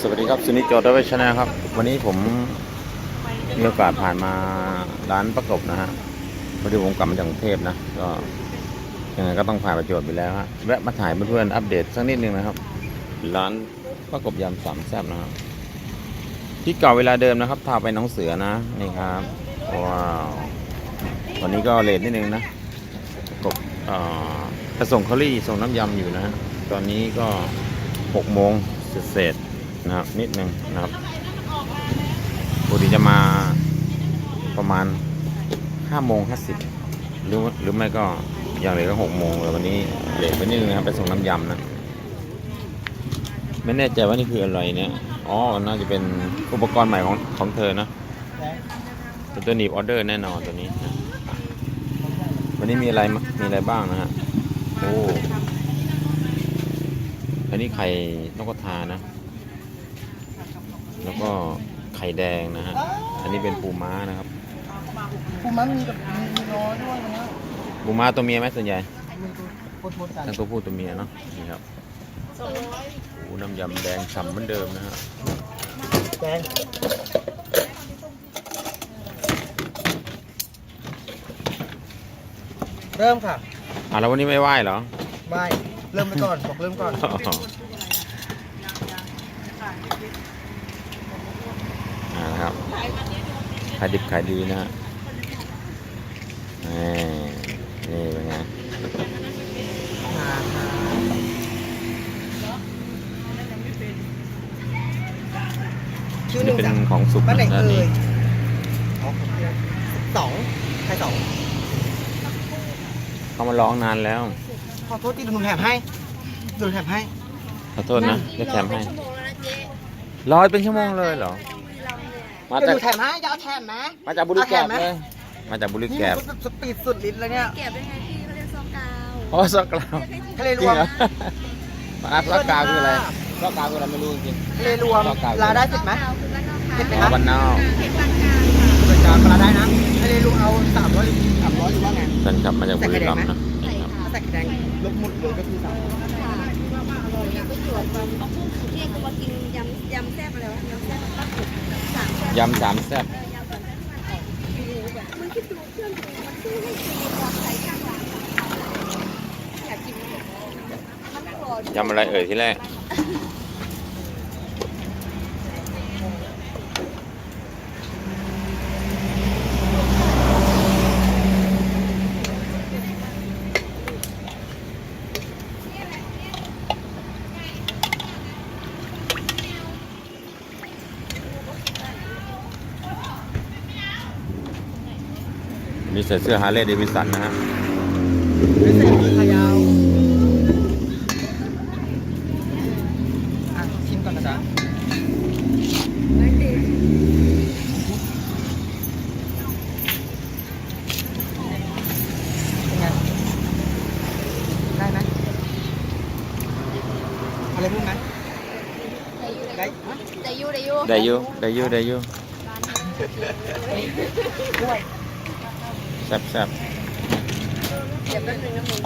สวัสดีครับสุนิจโจทย์เวชนะครับ วันนี้ผมมีโอกาสผ่านมาร้านประกบนะฮะพอดีผมกลับมาจากกรุงเทพนะ ก็ยังไงก็ต้องผ่านประจวบไปแล้วฮะแวะมาถ่ายเพื่อนๆอัปเดตสักนิดนึงนะครับ ร้านประกบยำสามแซ่บนะครับ ที่เก่าเวลาเดิมนะครับพาไปน้องเสือนะนี่ครับว้าววันนี้ก็เลทนิดนึงนะประกบอ่อจะส่งคอรี่ส่งน้ำยำอยู่นะฮะตอนนี้ก็หกโมงเศษๆ นะครับนิดนึงนะครับปกติจะมาประมาณห้าโมงห้าสิบหรือหรือไม่ก็อย่างไรก็หกโมงแต่วันนี้เลทไปนิดนึงนะครับไปส่งน้ำยำนะ ไม่แน่ใจว่านี่คืออะไรเนี่ยอ๋อน่าจะเป็นอุปกรณ์ใหม่ของของเธอนะเป็นตัวหนีบออเดอร์แน่นอนตัวนี้นะวันนี้มีอะไรมะมีอะไรบ้างนะฮะโอ้อันนี้ไข่นกกระทานะ แล้วก็ไข่แดงนะฮะ อันนี้เป็นปูม้านะครับปูม้ามีแบบมีมีน้อยด้วยนะปูม้าตัวเมียไหมส่วนใหญ่มีตัวปนๆกันทั้งตัวผู้ตัวเมียเนาะ นี่ครับโอ้น้ำยำแดงฉ่ำเหมือนเดิมนะฮะ แดงเริ่มค่ะ อะแล้ววันนี้ไม่ไหว้เหรอ ไม่ เริ่มไปก่อน บอกเริ่มก่อน อ่านะครับ ขายดิบขายดีนะฮะนี่นี่เป็นไงชื่อหนี่นึ่งเป็นจ้ะของสุกบ้านไหนด้านเอ่นี้ยอ๋อสองใครสองเขามาร้องนานแล้ว ขอโทษที่ดูแถมให้ดูแถมให้ ขอโทษนะจะแถมให้ร้อยเป็นชั่วโมงเลยเหรอ มาจะจาก ดูแถมให้จะเอาแถมไหมมาจากบุรีแกบเอาแถมไหมเลยมาจากบุรีนี่แกบมันสปีดสุดลิ้นเลยเนี่ยเก็บได้ไงพี่เขาเรียกซองกาวอ๋อซอกกราวทะเลจรริงวมเหรอมาซอกกราวคืออะไรซอกกราวคืออะไรไม่รู้จริง ทะเลรวมซอกกาว ลาได้เสร็จไหมกาวคือบ้านนอกเห็นไหมอ๋อครับบ้านนอกเห็ดปานกลางบริการปลาได้นะทะเลรวมเอาสามร้อยสามร้อยหรือว่าไงฉันกลับมาจากบุรีรัมย์นะนี่ครับถ้าใส่แดงลบหมดเลยก็คือสามร้อยค่ะอร่อยมีประโยชน์มันเรียกว่ากินยำยำแซ่บอะไรวะยำแซ่บปักหมุด สามแซ่บยำสามแซ่บเออยำสามแซ่บมันออกมันคิดดูเพื่อนดูมันซื้อให้กินความใส่ข้างหลังอยากกินมันอร่อยยำอะไรเอ่ยที่แรก ส่เสื้อฮาร์เลย์เดวิสันนะฮะไม่ใส่มีขายาวอะชิมก่อนนะจ๊ะไม่ติดเป็นไงได้ไหมอะไรพูดไหมได้ฮะแต่ยูแต่ยูได้อยูได้อยูได้อยูแซ่บ แซ่บเดี๋ยวแป๊บนึงนะมึง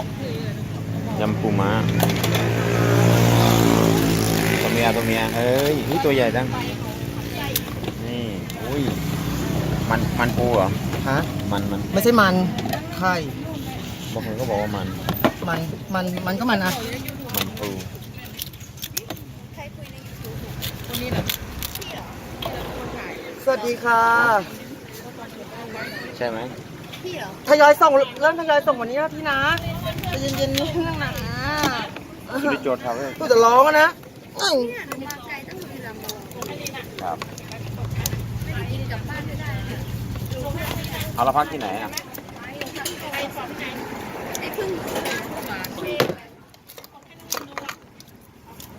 ยำปูม้าตัวเมียตัวเมียเอ้ยอุ้ยตัวใหญ่จังนี่อุ้ยมันมันปูเหรอฮะมันมันไม่ใช่มันไข่บางคนก็บอกว่ามัน มันมันมันก็มันนะมันปูใครคุยในยูทูบสวัสดีค่ะ ใช่ไหมพี่เหรอ ทยอยส่งเริ่มทยอยส่งวันนี้นะพี่นะใจะเย็นๆนิดนึงนะสุริโจทย์ครับกูจะร้องอะนะอื้อเนี่ยหนูมาไกลตั้งบุรีรัมย์มาลองครับไม่ได้กินกลับบ้านไม่ได้เอาละพักที่ไหนอะไอ้พึ่ง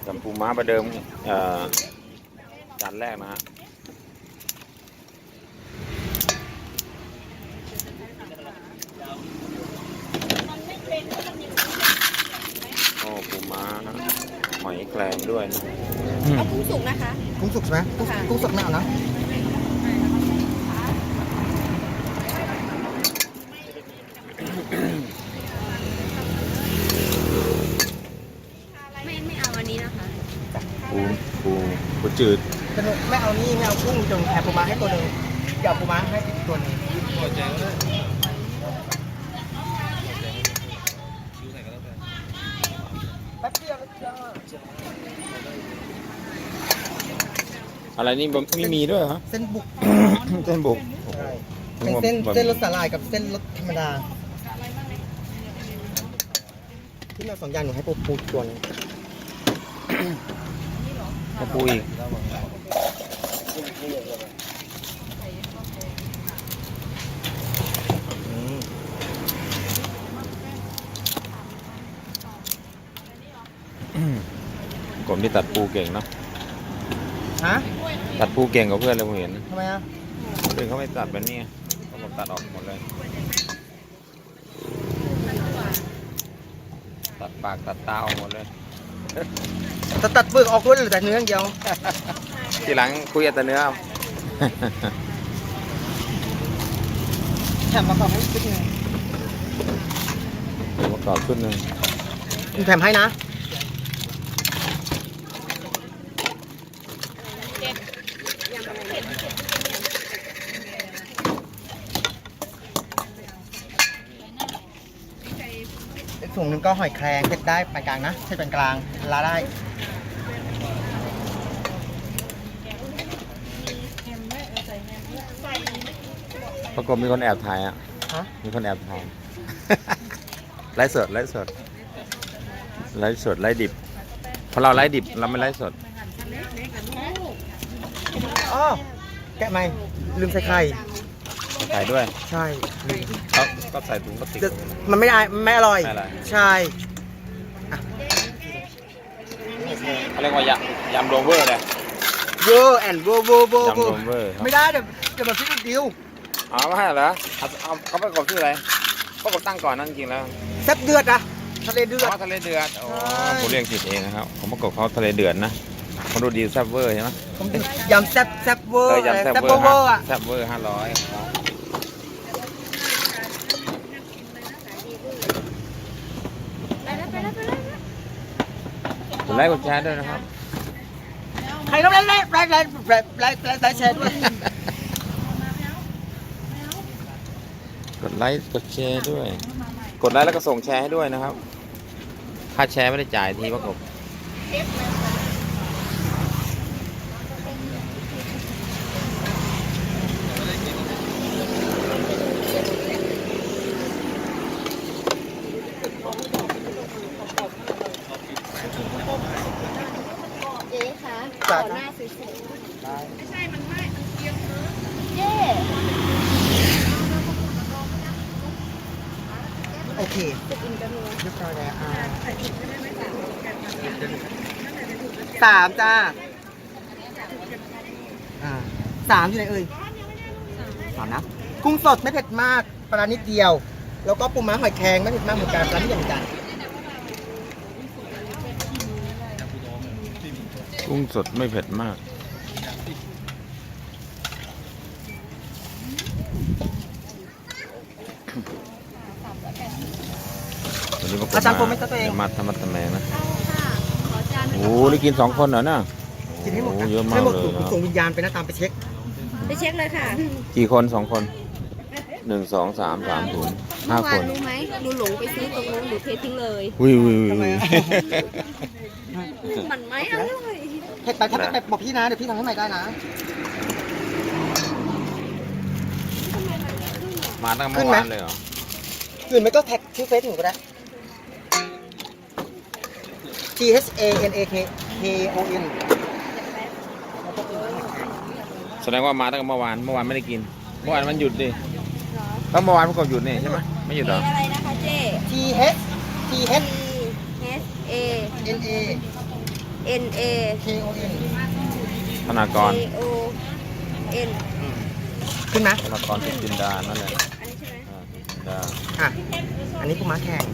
ยำปูม้าประเดิมเอ่อจานแรกนะฮะโอ้ปูม้านะ หอยแครงด้วยนะอืมเอากุ้งสุกนะคะ กุ้งสุกใช่ไหมกุ้งค่ะ กุ้งสุกไม่เอานะไม่ไม่เอาอันนี้นะคะไปูปูปูจืดสนุกไม่เอานี่ไม่เอากุ้งจงแถมปูม้าให้ตัวหนึ่งเดี๋ยวเอาปูม้าให้อีกตัวหนึงแป๊บเดียวแป๊บเดียว อะไรนี่บะไม่มีด้วยเหรอเส้นบุก เส้นบุกใช่เป็นเส้นเส้นรสสาหร่ายกับเส้นรสธรรมดาที่เราสองอย่างหนูให้ปูปูตัวหนึงก็ปูอีกอืมกบนี่ตัดปูเก่งเนาะฮะ ตัดปูเก่งกว่าเพื่อนเลยผมเห็นทำไมอะคนอื่นเขาไม่ตัดแบบนี้ไงเขาบอกตัดออกหมดเลย ตัดปากตัดตาออกหมดเลยจะตัดเปลือกออกด้วยหรือแต่เนื้ออย่างเดียว ทีหลังคุยแต่เนื้อเอา แถมมาก่อนให้ชุดหนึงประกอบชุดหนึ่ง แถมให้นะ กถุงหนึ่งก็หอยแครงเผ็ดได้ปานกลางนะใช่ปานกลางลาได้ประกอบมีคนแอบถ่ายอะ ฮะมีคนแอบถ่าย ไลฟ์สดไลฟ์สดไลฟ์สดไลฟ์ดิบเพราะเราไลฟ์ดิบเราไม่ไลฟ์สดอ๋อแกะไหมลืมใส่ไข่ ถ่ายด้วยใช่เขาก็ใส่ถุงพลาสติก จะมันไม่ได้ไม่อร่อย ไม่อร่อย ใช่ เขาเรียกว่ายำยำโรเวอร์เลย เวอร์แอนเวอร์เวอร์เวอร์ยำโรเวอร์ครับ ไม่ได้เดี๋ยวเดี๋ยวมันฟิตดิวอ๋อไม่ใช่เหรอเอาเอาเขาประกอบชื่ออะไรประกอบตั้งก่อนนั่นจริงๆแล้วแซ่บเดือดอะทะเลเดือด เขาทะเลเดือดโอ้ใช่ ผมเรียกผิดเองนะครับ ผมประกอบเขาทะเลเดือดนะคนดูดีแซ่บเวอร์ใช่ไหมผมยำแซ่บแซ่บเวอเอร์อยำแซ่บแซ่บเวอร์เวอร์อะแซ่บเวอร์ห้าร้อย ไลค์กดแชร์ด้วยนะครับ ใครก็ไลค์ไลค์ไลค์ไลค์ไลค์ไลค์แชร์ด้วยกดไลค์กดแชร์ด้วย กดไลค์แล้วก็ส่งแชร์ให้ด้วยนะครับ ค่าแชร์ไม่ได้จ่ายทีประกบ สามจ้าอ่าสามอยู่ไหนเอ่ยสามนะ กุ้งสดไม่เผ็ดมากปลานิดเดียว แล้วก็ปูม้าหอยแครงไม่เผ็ดมากเหมือนกันปลานิดเดียวเหมือนกันกุ้งสดไม่เผ็ดมาก วันนี้ประกบอาจารย์โฟมไม่ต้องตัวเองดี๋ยวมาทำมัดทำแมงนะเอาค่ะขอจานหนึ่งโอ้โหนี่กินสองคนเหรอน่ะกินให้หมดโอ้นะเยอะมาให้กหมดเลยผมนะส่งวิญญาณไปนะตามไปเช็คไปเช็คเลยค่ะกี่คนสองคนหนึ่งสองสามสามศูนย์ห้าเมื่อควานนรู้ไหมหนูหลงไปซื้อตรงนู้นหนูเททิ้งเลย วิววิวทำไมวิวอะมันไหมอร่อยเผ็ดไปถ้าเผ็ดไปบอกพี่นะ เดี๋ยวพี่ทำให้ใหม่ได้นะ มาตั้งแต่เมื่อวานเลยเหรอหรือไม่ก็แท็กชื่อเฟซหนูก็ได้ T H A N A K K O N แสดงว่ามาตั้งแต่เมื่อวาน เมื่อวานไม่ได้กิน เมื่อวานมันหยุดดิแล้วเมื่อวานพวกเขาหยุดนี่ใช่ไหมไม่หยุดเหรอ อะไรนะคะเจ๊ T H T T H S A N A N A K O N ธนากร K O N ขึ้นไหมธนากรสุจินดา นั่นแหละอันนี้ใช่ไหมอ่าสุจินดา อะ อันนี้ปูม้าแข็ง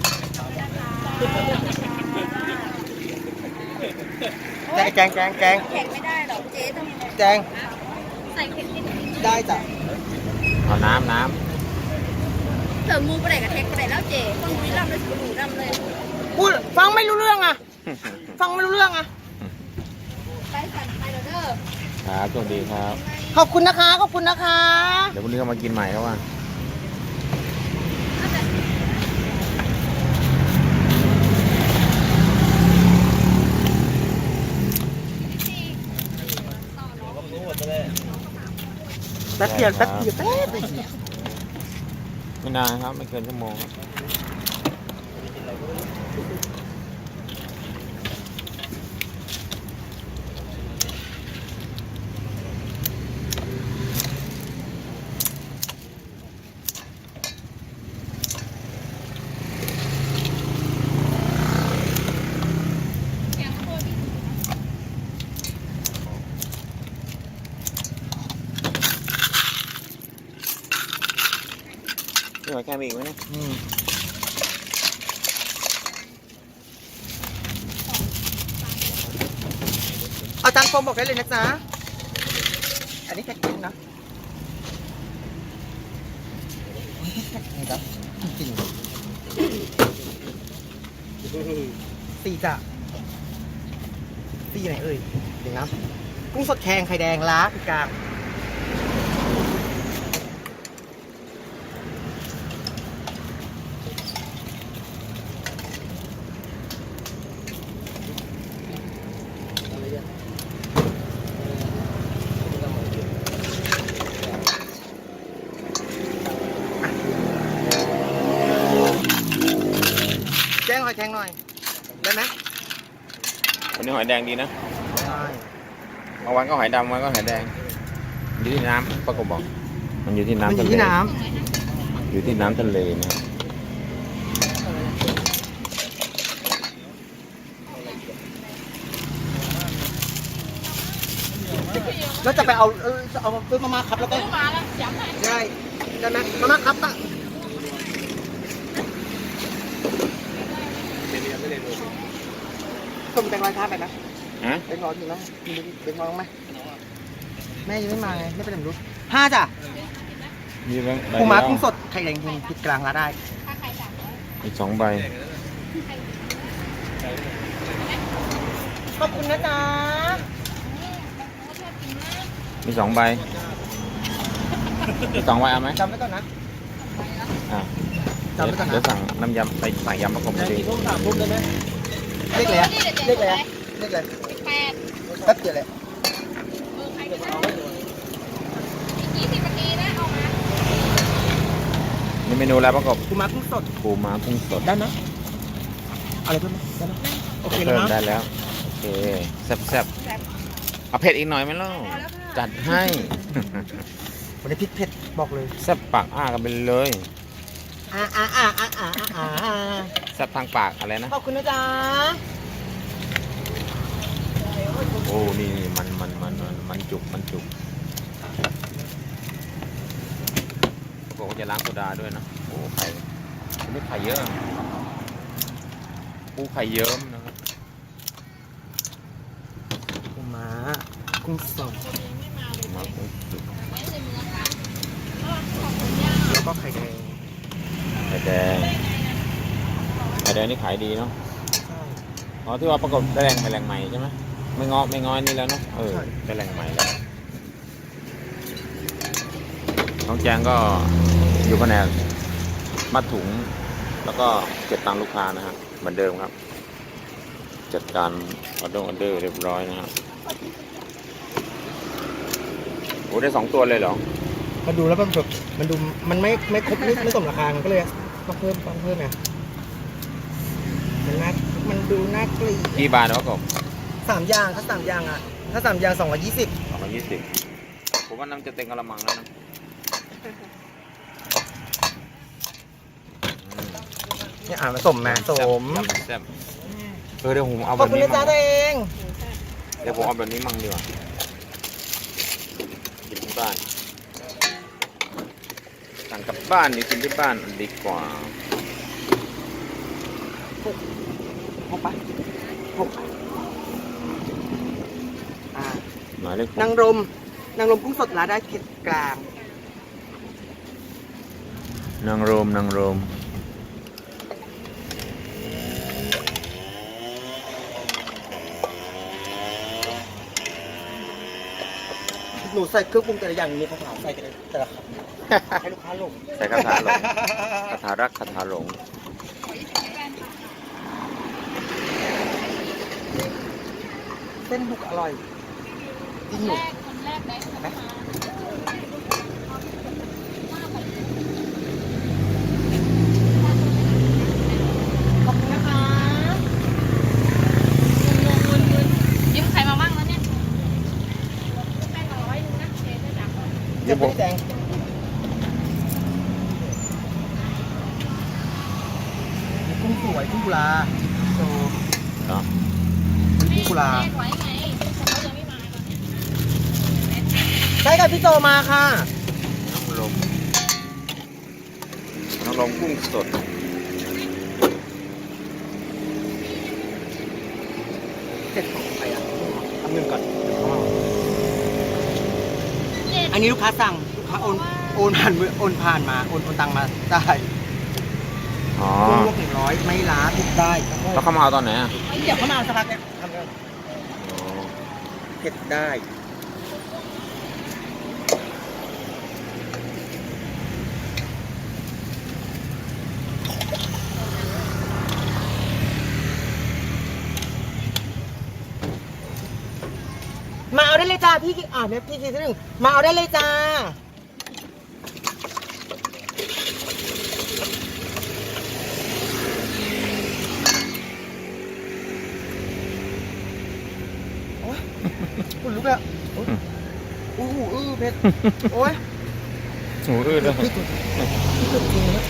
แกงแกงแกงแกงแข่งไม่ได้หรอกเจ๊ต้องแกงใส่เผ็ดนิดนึงได้จ้ะเอาน้ำน้เสริมมูไปไหนกับเทคไปไหนแล้วเจ๊ต้องบุรีรัมย์เลยสุพรรณบุรีรัมย์เลยพูดฟังไม่รู้เรื่องอะำ ฟังไม่รู้เรื่องอะสั่นไปแล้วเด้อ ครับโชคดีครับ ขอบคุณนะคะ ขอบคุณนะคะ เดี๋ยวพรุ่งนี้ก็มากินใหม่ครับว่า แป๊บเดียวแป๊บเดียวแป๊บเดียวไม่นานครับ ไม่เกินชั่วโมงครับ นี่หอยแครงมีอีกไหมเนี่ยอืมเอาจานโฟมบอกได้เลยนะจ๊ะ อันนี้แค่กินนะนี่ครับจริงสี่จ้ะสี่ไหนเอ่ย เดี๋ยวนะ กุ้งสดแครงไข่แดงล้าคือกลาง แจ้งหอยแครงหน่อย ได้ไหม วันนี้ หอยแดงดีนะได้บางวันก็หอยดำบางวันก็หอยแดงอยู่ที่น้ำประกบบอก มันอยู่ที่มันน้ำอทะยู่เลที่น้อยู่ที่น้ำทะเลนะครับำแล้วจะไปเอาเออจะเอาซื้อมาม่าครับแล้วก็มาแล้วย้ำให้ได้ได้ไหมมาม่าครับอะ ส้มแตงร้อยท้าไปไหมฮะเป็นร้อยอยู่นะมีเป็นร้อยไหมแม่ยังไม่มาไงไม่เป็นไรรู้ห้าจ้ะมีแบงค์ใบปูม้าเดียวกุ้งสดไข่แดงจริงพริกกลางละได้ถ้าใครสั่งอีกสองใบ ขอบคุณนะจ๊ะมีสองใบมีสองใบเอาไหมจำไว้ก่อนนะอะจำไว้ก่อนนะเดี๋ยวสั่งน้ำยำไปสั่งยำประกบมาดี เลขอะไรอะเลขอะไรอะเลขอะไรแปดแป๊บเดียวเลยเบอร์ใครก็ได้อีกยี่สิบนาทีนะเอามามีเมนูอะไรประกบปูม้ากุ้งสดปูม้ากุ้งสดได้ไหมอะไรเพิ่มไหมได้ไหมโอเคเพิ่แล้วมได้นะแล้ว โอเคแซ่บแซ่บๆเอาเผ็ดอีกหน่อยไหมล่ะจัดให้ วันนี้พริกเผ็ดบอกเลยแซ่บปากอ้ากันไปเลย อ่าอ่าอ่าอ่าอ่าอ่าแซ่บทางปากอะไรนะ ขอบคุณนะจ๊ะโอ้นี่มันมันมันมันมันจุกมันจุกบอกว่าจะล้างโซดาด้วยนะโอ้ไข่อันนี้ไข่เยอะปูไข่เยิ้มนะครับปูม้ากุ้งสดปูม้ากุ้งสุกแล้วก็ไข่แดง ไข่แดง ไข่แดงนี่ขายดีเนาะใช่ อ๋อที่ว่าประกบได้แรงไปแรงใหม่ใช่ไหมไม่งอไม่งอยนี่แล้วเนาะเออใช่ ได้แรงใหม่แล้วน้องแจงก็อยู่แผนกมัดถุง แล้วก็เก็บตังค์ลูกค้านะฮะเหมือนเดิมครับ จัดการออเดอร์ออเดอร์เรียบร้อยนะฮะโอ้ได้สองตัวเลยเหรอมันดูแล้วมันแบบมันดูมันไม่ไม่ครบไม่ไม่สมราคามันก็เลยต้องเพิ่มต้องเพิ่มไงมันน่ามัน ดูน่าเกลียดกี่บาทแล้วก็สามอย่างถ้าสามอย่างอะ ถ้าสามอย่างสองร้อยยี่สิบสองร้อยยี่สิบผมว่าน้ำจะเต็มกระมังแล้วนะอืมเนี่ยอ่านมาสมนะสมแซ่บแซ่บเออเดี๋ยวผมเอาขแบอบบคุณนี้นะจ๊ะมั่งตัวเองเดี๋ยวผมเอาแบบนี้มั่งดีกว่ากินที่บ้านสั่งกลับบ้านนี่กินที่บ้านดีกว่าห ปะหกหมายเลขนางรมนางรมกุ้งสดร้านได้เขตกลาง นางรมนางรมหนูใส่เครื่องปรุงแต่ละอย่างมีคาถาใส่แต่ละคำให้ลูกค้าหลง ใส่คาถาหลงคาถารักคาถาหลง เส้นบุกอร่อยจริงอยู่ขอบคุณนะคะยืมใครมาบ้างแล้วเนี่ยแป้งร้อยนึงนะเจ๊จะจังกุ้งสวยกุ้งกุลา พี่โตมาค่ะ น้งลมน้งลมกุ้งสดเจ็ดของใครอะทำเงินก่อนอันนี้ลูกค้าสั่งลูกค้าโอนโอนผ่านโอนผ่านมาโอนโอนตังมาได้อ๋อกุ้งลวกหนึ่งร้อยไม่ล้าทุกได้แล้วเขามาเอาตอนไหนอะเดี๋ยวเขามาเอาสักพักเนี่ยทำกันเผ็ดได้ จ้าพี่กิอ่าแม่พี่กินหนึ่งมาเอาได้เลยจ้า โอ้ยคุณลุกแล้วโอ้ยอู้หูอื้อเผ็ดโอ้ยหูอื้อเลยพี่กินพี่กินเจอแล้ว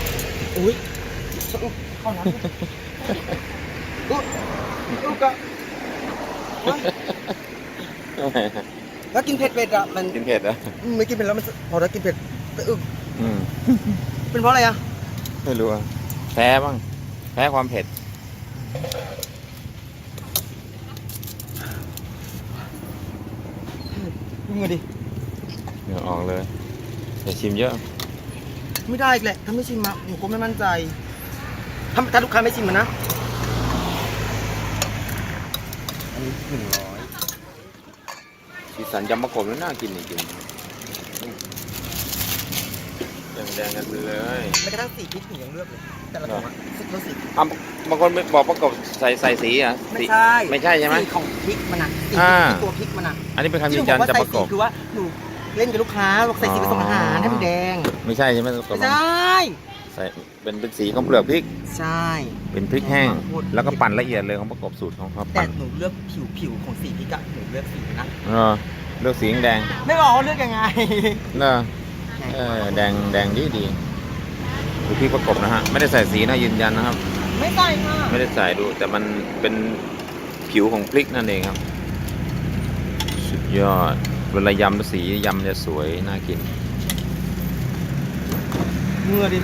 โอ้ยเข้าน้ำอุ๊ยลูกอะ Oh. ถ้ากินเผ็ดเผ็ดอะมันกินเผ็ดอะไม่กินเผ็ดแล้วมันพอถ้ากินเผ็ดแต่อึกอืมเป็นเพราะอะไรอะไม่รู้อะแพ้บ้างแพ้ความเผ็ด มึงมาดิเหงื่อออกเลยอย่าชิมเยอะ ไม่ได้อีกแหละถ้าไม่ชิมมาหนูก็ไม่มั่นใจถ้าถ้าลูกค้าไม่ชิมอะนะอันนี้หนึ่งร้อย สันยำมะขมน่ากินจริงแดงๆกันเลยไม่กระทั่งสีพริกหนูยังเลือกเลย แต่ละตัวรสสีกอ่บางคนบอกประกอบใส่ใส่สีอะไม่ใช่ไม่ใช่ใช่ไหมสีของพริกมันอะสีตัวพริกมันอะอันนี้เป็นคำยืนยันจะประกอบคือว่าหนูเล่นกับลูกค้าบอกใส่สีผสมอาหารให้มันแดง ไม่ใช่ใช่ไหมไม่ใช่ใส่เป็นเป็นสีของเปลือกพริก ใช่ เป็นพริกแห้ง แล้วก็ปั่นละเอียดเลยของประกอบสูตรของเขาปั่นแต่หนูเลือกผิวผิวของสีพริกอะหนูเลือกสีนะ เลือกสีแดงไม่บอกว่าเลือกยังไงเนอะอแดงแดงดีดีดูพี่ประกบนะฮะ ไม่ได้ใส่สีนะยืนยันนะครับ ไม่ใส่ค่ะไม่ได้ใส่ดู แต่มันเป็นผิวของพริกนั่นเองครับ สุดยอดเวลายำสียำจะสวยน่ากินเมื่อดิ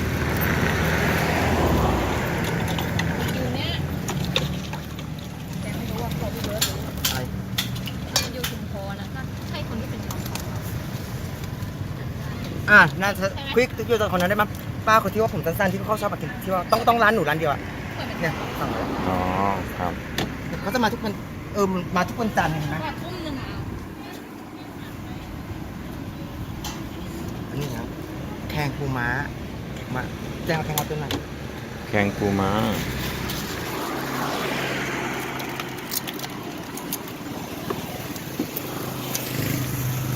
อะน่าจะควิกติ๊กยูตอนคนนั้นได้มั้ยป้าคนที่ว่าผมสั้นๆที่เขาชอบกินที่ว่าต้องต้องร้านหนูร้านเดียวอะเนี่ยสั่งอ๋อครับเขาจะมาทุกวันเออมาทุกวันจันทร์เห็นไหมนึ่อันนี้ครับแข่งปูม้ามาแจ้งแข่งเอาตัวไหนแข่งปูม้า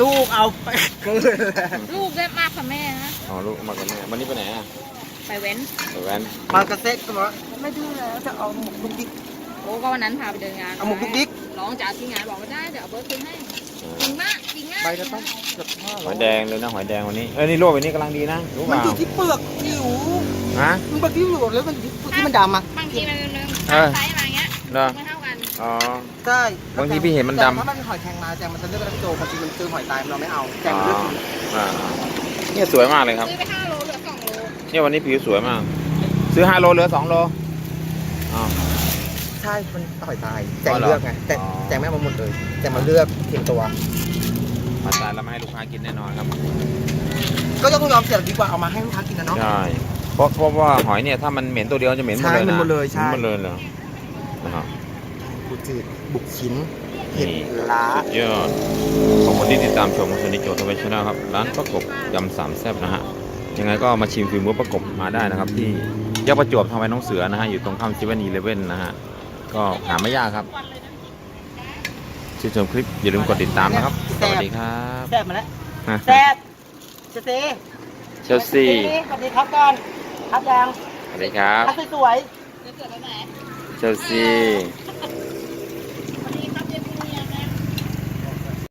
ลูกเอาไปเกินแล้วลูกได้มากค่ะแม่นะอ๋อลูกมากับแม่วันนี้ไปไหนอะไปเว้นไปแว้นมากระเซ็ตก็บอกว่าไม่ดื้อแล้วจะเอาหมกดุกดิกโอ้ก็วันนั้นพาไปเดินงานเอาหมกดุกดิกร้องจากที่งานบอกว่าได้เดี๋ยวเอาเบอร์คืนให้จริงมากจริงมากไปจะต้องเกือบห้าหร้อยแดงเลยนะหอยแดงวันนี้เออนี่ลวกไปนี่กำลังดีนะรู้เปมันล่าอยู่ที่เปลือกผิวฮะ มันเปลือกที่อยู่แล้วมันอยู่ที่มันดำอะบางทีมันมันเออ ไซส์มาอย่างเงี้ย เหรอไม่เท่ากัน อ๋อ ใช่บางทีพี่เห็นมันดำ แต่ถ้ามันเป็นหอยแครงมาแจงมันจะเลือกแล้วพี่โจพอกินมันคือหอยตายเราไม่เอาแจงอ๋อมันเลือกกินอ่าเนี่ยสวยมากเลยครับ ซื้อไปห้าโลเหลือสองโลเนี่ยวันนี้ผิวสวยมาก ซื้อห้าโลเหลือสองโลอ๋อ ใช่มันหอยตายแจอ๋งอเหรอเลือกไงแต่อ๋อ แจงไม่เอามาหมดเลยแจงมาเลือกทีมตัว มาตายแล้วมาให้ลูกค้ากินแน่นอนครับ ก็ต้องยอมเสียดีกว่าเอามาให้ลูกค้ากินนะเนาะ ใช่ เพราะเพราะว่าหอยเนี่ยถ้ามันเหม็นตัวเดียวจะเหม็นหมดเลยใช่นะมันหมดเลยใช่หม็นหมดเลยเหรอนะครับบุก จืดบุกชิ้นเห็ดนี่ล้าสุดยอดขอบคุณที่ติดตามชมสนิจโจทวีชนะครับ ร้านประกบยำสามแซ่บนะฮะยังไงก็มาชิมฝีมือประกบมาได้นะครับ ที่แยกประจวบทางไปน้องเสือนะฮะอยู่ตรงข้ามเซเว่นอีเลฟเว่นนะฮะก็หาไม่ยากครับชื่นชมคลิปอย่าลืมกดติดตามนะครับ สวัสดีครับแซ่บมาแล้วแซ่บเจเซ่เชลซีสวัสดีครับก่อนครับยังสวัสดีครับครับสวยเดี๋ยวเกิดไปไหนเชลซี